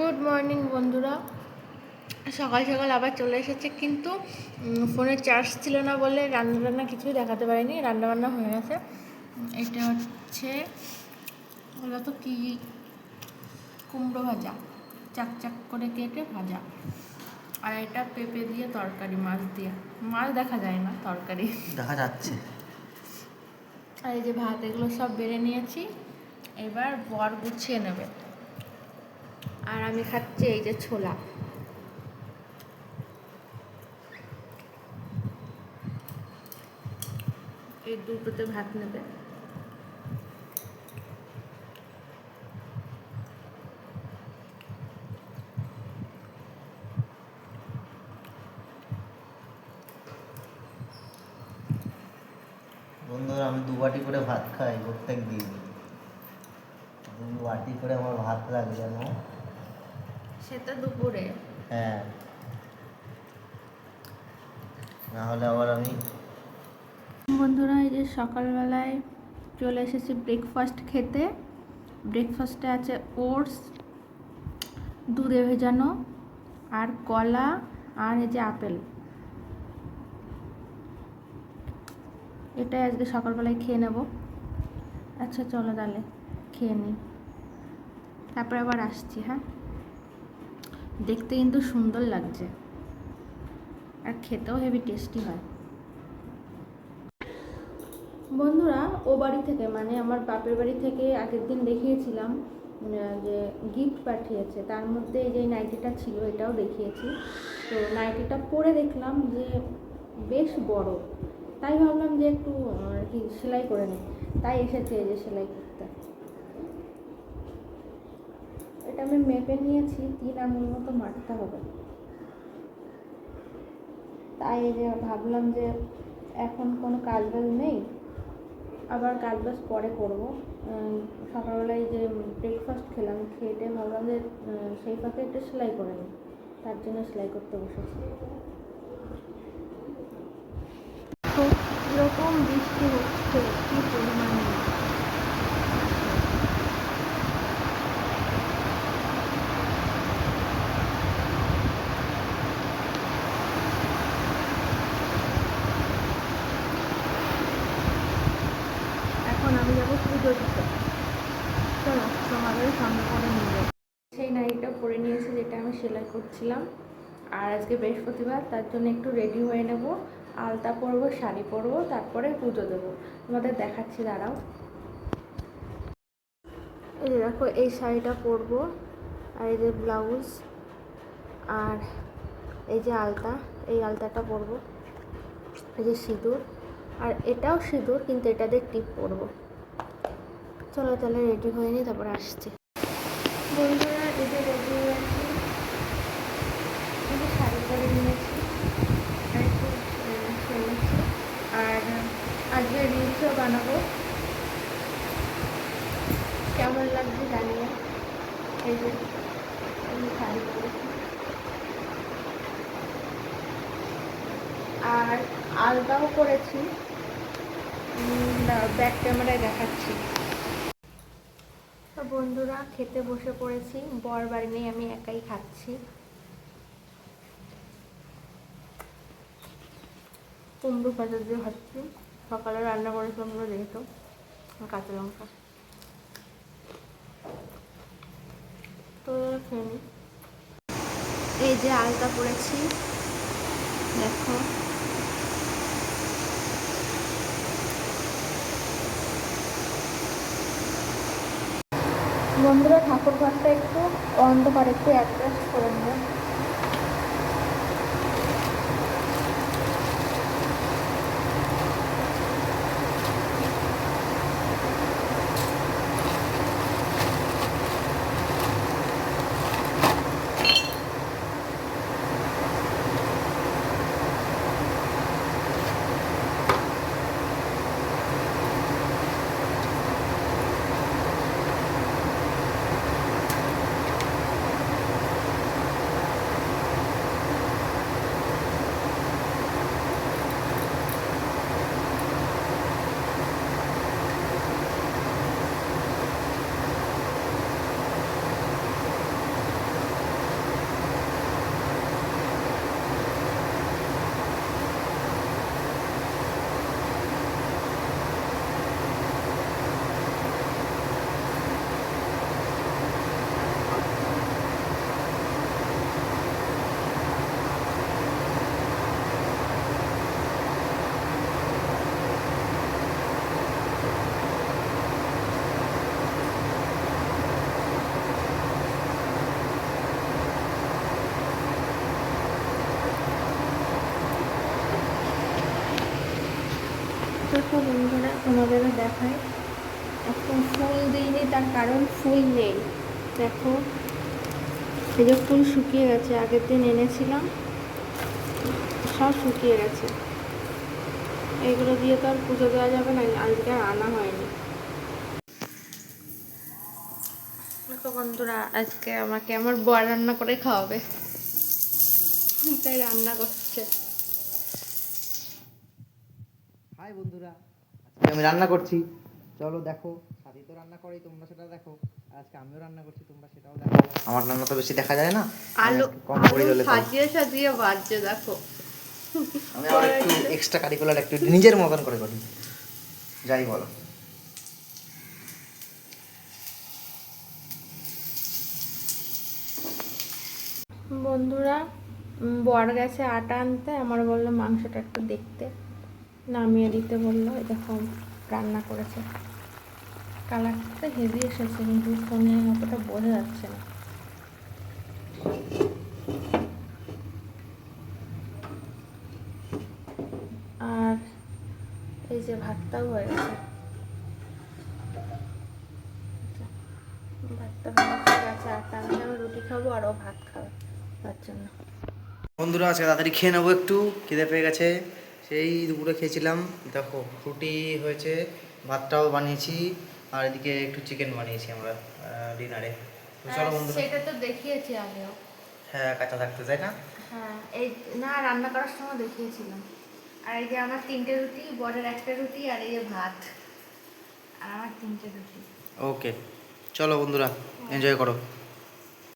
Good morning বন্ধুরা। সকাল সকাল আবার চলে এসেছে কিন্তু ফোনে চার্জ ছিল না বলে রান্না বান্না কিছুই দেখাতে পারিনি রান্না বান্না হয়ে গেছে। এটা হচ্ছে ওগুলো তো কি কুমড়ো ভাজা চাক চাক করে কেটে ভাজা। আর এটা পেঁপে দিয়ে তরকারি মাছ দিয়ে। মাছ দেখা যায় না তরকারি। দেখা যাচ্ছে। আর এই যে ভাত এগুলো সব বেড়ে নিয়েছি। এবার বর গুছিয়ে নেবে। আর আমি খাচ্ছি এই যে ছোলা। এই দুটোতে ভাত নেবে। বন্ধুরা, আমি দু বাটি করে ভাত খাই, প্রত্যেক দিন। দু বাটি করে আমার ভাত লাগে জানো? সেটা দুপুরে। হ্যাঁ। না হলে আবার আমি বন্ধুরা এই যে সকালবেলায় চলে এসেছি ব্রেকফাস্ট খেতে। ব্রেকফাস্টে আছে ওটস দুধে ভেজানো আর কলা আর এই যে আপেল। এটাই আজকে সকালবেলায় খেয়ে নেব। আচ্ছা চলো তাহলে খেয়ে নিই। তারপরে আবার আসছি হ্যাঁ? দেখতে কিন্তু সুন্দর লাগছে। আর খেতেও হেভি টেস্টি হয়। বন্ধুরা, ও বাড়ি থেকে মানে আমার বাপের বাড়ি থেকে আগের দিন দেখিয়েছিলাম যে গিফট পাঠিয়েছে। তার মধ্যে যে নাইটিটা ছিল, এটাও দেখিয়েছি। তো নাইটিটা পরে দেখলাম যে বেশ বড়। তাই ভাবলাম যে একটু আর কি সেলাই করে নিই। তাই এসেছে এই যে সেলাই করতে। এটা আমি মেপে নিয়েছি, তিন আঙুল মতো মারতে হবে। তাই যে ভাবলাম যে এখন কোনো কাজ বাজ নেই, আবার কাজ বাজ পরে করব। সকালবেলায় যে ব্রেকফাস্ট খেলাম, খেয়ে ভাবলাম যে সেই ফাঁকে একটু সেলাই করে নিই। তার জন্য সেলাই করতে বসেছি তো এরকম বৃষ্টি হচ্ছে কি পরিমাণে এখন আমি যাব পুজো দিতে চলো তোমাদের সামনে করে নিয়ে সেই নাইটটা পরে নিয়েছি, যেটা আমি সেলাই করছিলাম। আর আজকে বৃহস্পতিবার, তার জন্য একটু রেডি হয়ে নেব। আলতা পরবো, শাড়ি পরবো, তারপরে পুজো দেবো। তোমাদের দেখাচ্ছি, দাঁড়াও। এই দেখো, এই শাড়িটা পরবো, আর এই যে ব্লাউজ আর এই যে আলতা, এই আলতাটা পরবো। এই যে সিঁদুর, আর এটাও সিঁদুর, কিন্তু এটা দিয়ে টিপ পরবো। চলো তাহলে রেডি হয়ে নিই তারপর আসছি। বন্ধুরা রেডি হয়েছি এই যে শাড়ি পরে নিয়েছি আর, আজকে রিলসও বানাবো। কেমন লাগছে জানি না এই আমি শাড়ি পরেছি। আর করেছি ব্যাক ক্যামেরায় দেখাচ্ছি। বন্ধুরা, খেতে বসে পড়েছি। বর বাড়ি নেই, আমি একাই খাচ্ছি। কুমড়ো ভাজা দিয়ে খাচ্ছি সকালে রান্না করেছিলাম বলে যেহেতু, কাঁচা লঙ্কা। তো খেয়ে এই যে আলতা পরেছি দেখো। বন্ধুরা ঠাকুর ঘরটা একটু অন্ধকার একটু অ্যাডজাস্ট করে নেবে বন্ধুরা তোমাদেরও দেখায়। এখন ফুল দিইনি, তার কারণ ফুল নেই। দেখো, এই যে ফুল শুকিয়ে গেছে, আগের দিন এনেছিলাম, সব শুকিয়ে গেছে। এগুলো দিয়ে তো আর পুজো দেওয়া যাবে না, আজকে আর আনা হয়নি। দেখো বন্ধুরা, আজকে আমাকে আমার বর রান্না করে খাওয়াবে। তাই রান্না করছে। হাই বন্ধুরা আজকে আমি রান্না করছি। চলো দেখো সাথী তো রান্না করেই তোমরা সেটা দেখো। আজকে আমিও রান্না করছি তোমরা সেটাও দেখো। আমার রান্না তো বেশি দেখা যায় না। আলু কম করে দিলে সাজিয়ে সাজিয়ে বাজছে দেখো। আমি আবার একটু এক্সট্রা কারিকুলার একটু নিজের মতন করে করি। যাই বলো। বন্ধুরা বর গেছে আটা আনতে। আমার বলল মাংসটা একটু দেখতে। নামিয়ে দিতে বলল দেখো রান্না করেছে। কালারটা হেভি এসেছে, কিন্তু ফোনে অতটা বোঝা যাচ্ছে না। আর এই যে ভাতটাও হয়ে গেছে। ভাতটা আটা আমি আমি রুটি খাব আর ভাত তার জন্য। বন্ধুরা, আজকে তাড়াতাড়ি খেয়ে নেব একটু, খিদে পেয়ে গেছে। সেই দুপুরে খেয়েছিলাম। দেখো রুটি হয়েছে ভাতটাও বানিয়েছি আর এদিকে একটু চিকেন বানিয়েছি আমরা ডিনারে চলো বন্ধুরা। সেটা তো দেখিয়েছি আগেও। হ্যাঁ কাঁচা থাকতে তাই না? হ্যাঁ এই না রান্না করার সময় দেখিয়েছিলাম। আর এই যে আমার তিনটে রুটি বরের একটা রুটি আর এই যে ভাত। আর আমার তিনটে রুটি। ওকে চলো বন্ধুরা এনজয় করো।